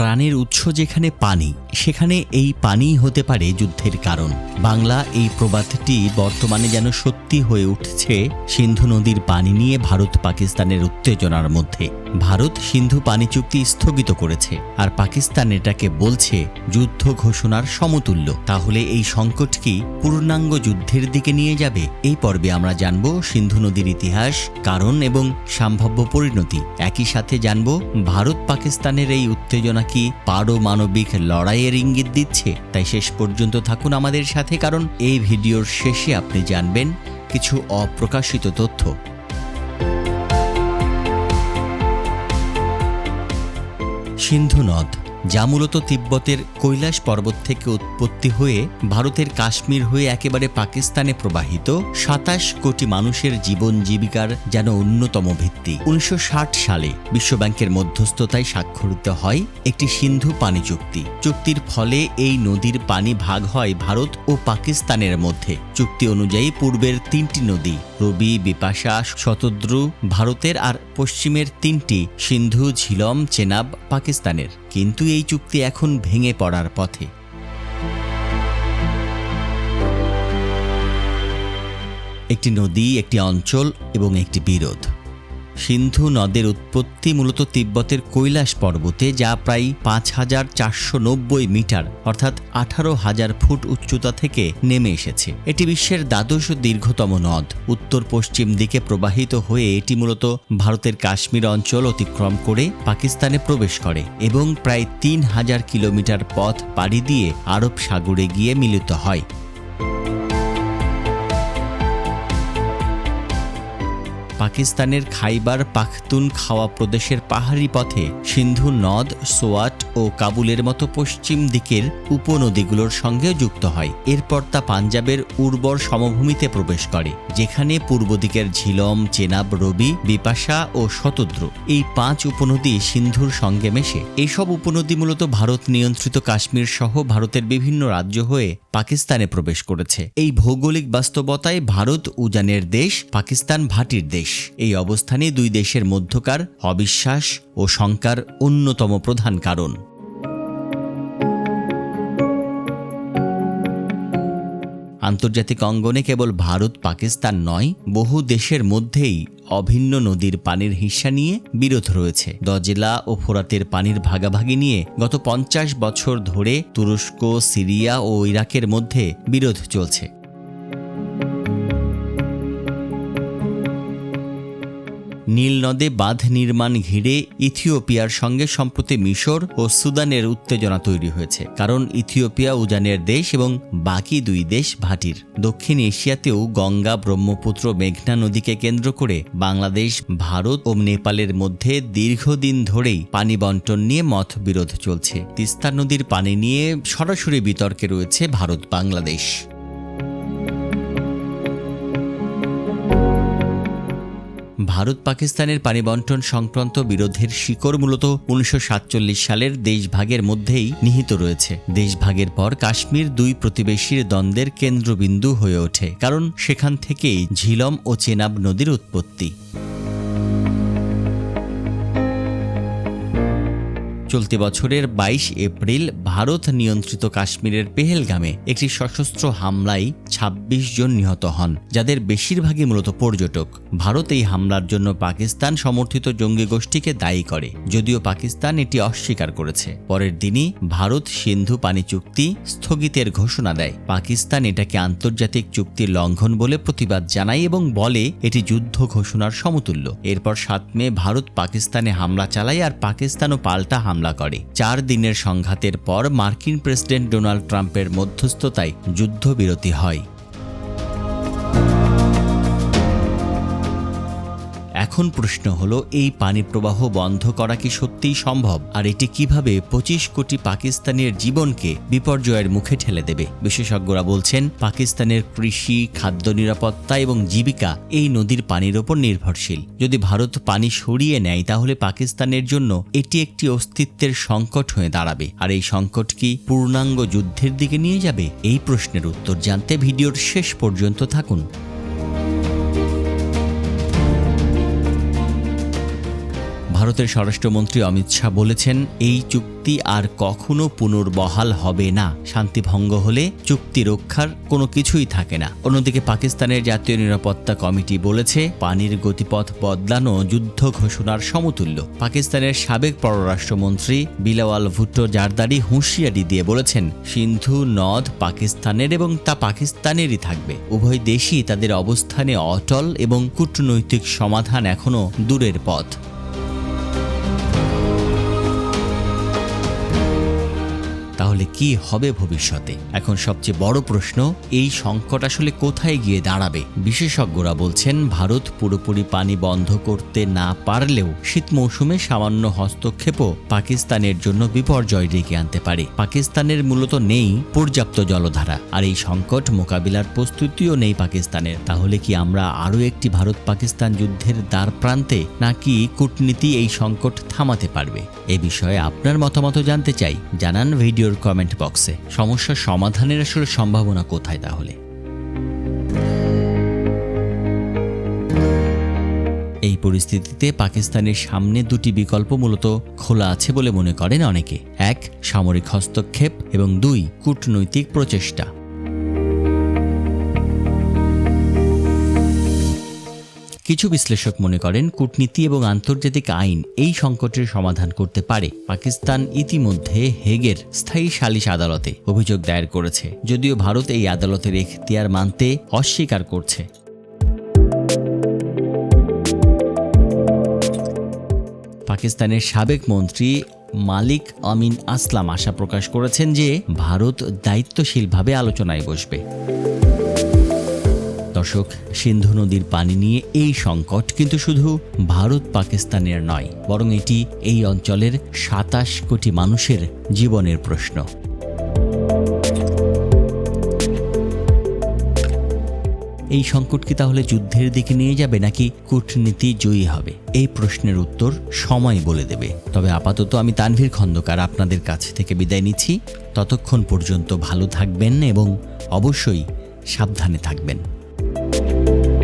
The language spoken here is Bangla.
প্রাণের উৎস যেখানে পানি সেখানে এই পানিই হতে পারে যুদ্ধের কারণ। বাংলা এই প্রবাদটি বর্তমানে যেন সত্যি হয়ে উঠছে, সিন্ধু নদীর পানি নিয়ে ভারত পাকিস্তানের উত্তেজনার মধ্যে। ভারত সিন্ধু পানি চুক্তি স্থগিত করেছে, আর পাকিস্তান এটাকে বলছে যুদ্ধ ঘোষণার সমতুল্য। তাহলে এই সংকট কি পূর্ণাঙ্গ যুদ্ধের দিকে নিয়ে যাবে? এই পর্বে আমরা জানব সিন্ধু নদীর ইতিহাস, কারণ এবং সম্ভাব্য পরিণতি। একই সাথে জানব ভারত পাকিস্তানের এই উত্তেজনা কি পারমাণবিক লড়াইয়ের ইঙ্গিত দিচ্ছে। তাই শেষ পর্যন্ত থাকুন আমাদের সাথে, কারণ এই ভিডিওর শেষে আপনি জানবেন কিছু অপ্রকাশিত তথ্য। সিন্ধু নদ। যা মূলত তিব্বতের কৈলাস পর্বত থেকে উৎপত্তি হয়ে ভারতের কাশ্মীর হয়ে একেবারে পাকিস্তানে প্রবাহিত সাতাশ কোটি মানুষের জীবন জীবিকার যেন অন্যতম ভিত্তি। উনিশশো ষাট সালে বিশ্বব্যাংকের মধ্যস্থতায় স্বাক্ষরিত হয় একটি সিন্ধু পানি চুক্তি। চুক্তির ফলে এই নদীর পানি ভাগ হয় ভারত ও পাকিস্তানের মধ্যে। চুক্তি অনুযায়ী পূর্বের তিনটি নদী, রবি, বিপাশা, শতদ্রু, ভারতের আর পশ্চিমের তিনটি, সিন্ধু, ঝিলম, চেনাব, পাকিস্তানের। কিন্তু এই চুক্তি এখন ভেঙে পড়ার পথে। একটি নদী একটি অঞ্চল এবং একটি বিরোধ। সিন্ধু নদের উৎপত্তি মূলত তিব্বতের কৈলাস পর্বতে, যা প্রায় পাঁচ হাজার চারশো নব্বই মিটার, অর্থাৎ আঠারো হাজার ফুট উচ্চতা থেকে নেমে এসেছে। এটি বিশ্বের দ্বাদশ দীর্ঘতম নদ। উত্তর পশ্চিম দিকে প্রবাহিত হয়ে এটি মূলত ভারতের কাশ্মীর অঞ্চল অতিক্রম করে পাকিস্তানে প্রবেশ করে এবং প্রায় তিন হাজার কিলোমিটার পথ পাড়ি দিয়ে আরব সাগরে গিয়ে মিলিত হয়। পাকিস্তানের খাইবার পাখতুন খাওয়া প্রদেশের পাহাড়ি পথে সিন্ধু নদ, সোয়াট ও কাবুলের মতো পশ্চিম দিকের উপনদীগুলোর সঙ্গে যুক্ত হয়। এরপর তা পাঞ্জাবের উর্বর সমভূমিতে প্রবেশ করে, যেখানে পূর্ব দিকের ঝিলম, চেনাব রবি, বিপাশা ও শতদ্রু। এই পাঁচ উপনদী সিন্ধুর সঙ্গে মেশে। এইসব উপনদী মূলত ভারত নিয়ন্ত্রিত কাশ্মীর সহ ভারতের বিভিন্ন রাজ্য হয়ে পাকিস্তানে প্রবেশ করেছে। এই ভৌগোলিক বাস্তবতায় ভারত উজানের দেশ, পাকিস্তান ভাটির দেশ। এই অবস্থানে দুই দেশের মধ্যকার অবিশ্বাস ও শঙ্কার অন্যতম প্রধান কারণ। আন্তর্জাতিক অঙ্গনে কেবল ভারত পাকিস্তান নয়, বহু দেশের মধ্যেই অভিন্ন নদীর পানির হিস্সা নিয়ে বিরোধ রয়েছে। দজেলা ও ফোরাতের পানির ভাগাভাগি নিয়ে গত পঞ্চাশ বছর ধরে তুরস্ক, সিরিয়া ও ইরাকের মধ্যে বিরোধ চলছে। নীল নদে বাঁধ নির্মাণ ঘিরে ইথিওপিয়ার সঙ্গে সম্প্রতি মিশর ও সুদানের উত্তেজনা তৈরি হয়েছে। কারণ ইথিওপিয়া উজানের দেশ এবং বাকি দুই দেশ ভাটির। দক্ষিণ এশিয়াতেও গঙ্গা ব্রহ্মপুত্র মেঘনা নদীকে কেন্দ্র করে বাংলাদেশ, ভারত ও নেপালের মধ্যে দীর্ঘদিন ধরেই পানি বন্টন নিয়ে মত বিরোধ চলছে। তিস্তা নদীর পানি নিয়ে সরাসরি বিতর্কে রয়েছে ভারত বাংলাদেশ ভারত পাকিস্তানের পানি বন্টন সংক্রান্ত বিরোধের শিকড় মূলত উনিশশো সাতচল্লিশ সালের দেশভাগের মধ্যেই নিহিত রয়েছে। দেশভাগের পর কাশ্মীর দুই প্রতিবেশীর দ্বন্দ্বের কেন্দ্রবিন্দু হয়ে ওঠে, কারণ সেখান থেকেই ঝিলম ও চেনাব নদীর উৎপত্তি। চলতি বছরের ২২ এপ্রিল ভারত নিয়ন্ত্রিত কাশ্মীরের পেহেলগামে একটি সশস্ত্র হামলায় ২৬ জন নিহত হন, যাদের বেশিরভাগই মূলত পর্যটক। ভারত এই হামলার জন্য পাকিস্তান সমর্থিত জঙ্গি গোষ্ঠীকে দায়ী করে, যদিও পাকিস্তান এটি অস্বীকার করেছে। পরের দিনই ভারত সিন্ধু পানি চুক্তি স্থগিতের ঘোষণা দেয়। পাকিস্তান এটাকে আন্তর্জাতিক চুক্তির লঙ্ঘন বলে প্রতিবাদ জানায় এবং বলে এটি যুদ্ধ ঘোষণার সমতুল্য। এরপর সাত মে ভারত পাকিস্তানে হামলা চালায় আর পাকিস্তানও পাল্টা হামলা করে। চার দিনের সংঘাতের পর মার্কিন প্রেসিডেন্ট ডোনাল্ড ট্রাম্পের মধ্যস্থতায় যুদ্ধবিরতি হয়। এখন প্রশ্ন হলো, এই পানি প্রবাহ বন্ধ করা কি সত্যিই সম্ভব? আর এটি কীভাবে পঁচিশ কোটি পাকিস্তানের জীবনকে বিপর্যয়ের মুখে ঠেলে দেবে? বিশেষজ্ঞরা বলছেন, পাকিস্তানের কৃষি, খাদ্য নিরাপত্তা এবং জীবিকা এই নদীর পানির ওপর নির্ভরশীল। যদি ভারত পানি সরিয়ে নেয়, তাহলে পাকিস্তানের জন্য এটি একটি অস্তিত্বের সংকট হয়ে দাঁড়াবে। আর এই সংকট কি পূর্ণাঙ্গ যুদ্ধের দিকে নিয়ে যাবে? এই প্রশ্নের উত্তর জানতে ভিডিওর শেষ পর্যন্ত থাকুন। ভারতের স্বরাষ্ট্রমন্ত্রী অমিত শাহ বলেছেন, এই চুক্তি আর কখনো পুনর্বহাল হবে না। শান্তি ভঙ্গ হলে চুক্তি রক্ষার কোনো কিছুই থাকে না। অন্যদিকে পাকিস্তানের জাতীয় নিরাপত্তা কমিটি বলেছে, পানির গতিপথ বদলানো যুদ্ধ ঘোষণার সমতুল্য। পাকিস্তানের সাবেক পররাষ্ট্রমন্ত্রী বিলাওয়াল ভুট্টো জারদারি হুঁশিয়ারি দিয়ে বলেছেন, সিন্ধু, নদ পাকিস্তানের এবং তা পাকিস্তানেরই থাকবে। উভয় দেশই তাদের অবস্থানে অটল এবং কূটনৈতিক সমাধান এখনও দূরের পথ। তাহলে কি হবে ভবিষ্যতে? এখন সবচেয়ে বড় প্রশ্ন, এই সংকট আসলে কোথায় গিয়ে দাঁড়াবে? বিশেষজ্ঞরা বলছেন, ভারত পুরোপুরি পানি বন্ধ করতে না পারলেও শীত মৌসুমে সামান্য হস্তক্ষেপও পাকিস্তানের জন্য বিপর্যয় ডেকে আনতে পারে। পাকিস্তানের মূলত নেই পর্যাপ্ত জলধারা। আর এই সংকট মোকাবিলার প্রস্তুতিও নেই পাকিস্তানের। তাহলে কি আমরা আরও একটি ভারত পাকিস্তান যুদ্ধের দ্বার প্রান্তে নাকি কূটনীতি এই সংকট থামাতে পারবে? এ বিষয়ে আপনার মতামত জানতে চাই। জানান ভিডিওর কমেন্ট বক্সে সমস্যার সমাধানের আসলে সম্ভাবনা কোথায় তাহলে? এই পরিস্থিতিতে পাকিস্তানের সামনে দুটি বিকল্প মূলত খোলা আছে বলে মনে করেন অনেকে। এক, সামরিক হস্তক্ষেপ এবং দুই, কূটনৈতিক প্রচেষ্টা। কিছু বিশ্লেষক মনে করেন কূটনীতি এবং আন্তর্জাতিক আইন এই সংকটের সমাধান করতে পারে। পাকিস্তান ইতিমধ্যে হেগের স্থায়ী সালিশ আদালতে অভিযোগ দায়ের করেছে। যদিও ভারত এই আদালতের এখতিয়ার মানতে অস্বীকার করছে। পাকিস্তানের সাবেক মন্ত্রী মালিক আমিন আসলাম আশা প্রকাশ করেছেন যে ভারত দায়িত্বশীলভাবে আলোচনায় বসবে। দর্শক, সিন্ধু নদীর পানি নিয়ে এই সংকট কিন্তু শুধু ভারত পাকিস্তানের নয়, বরং এটি এই অঞ্চলের সাতাশ কোটি মানুষের জীবনের প্রশ্ন। এই সংকট কি তাহলে যুদ্ধের দিকে নিয়ে যাবে নাকি কূটনীতি জয়ী হবে? এই প্রশ্নের উত্তর সময় বলে দেবে। তবে আপাতত আমি তানভীর খন্দকার আপনাদের কাছ থেকে বিদায় নিচ্ছি। ততক্ষণ পর্যন্ত ভালো থাকবেন এবং অবশ্যই সাবধানে থাকবেন। you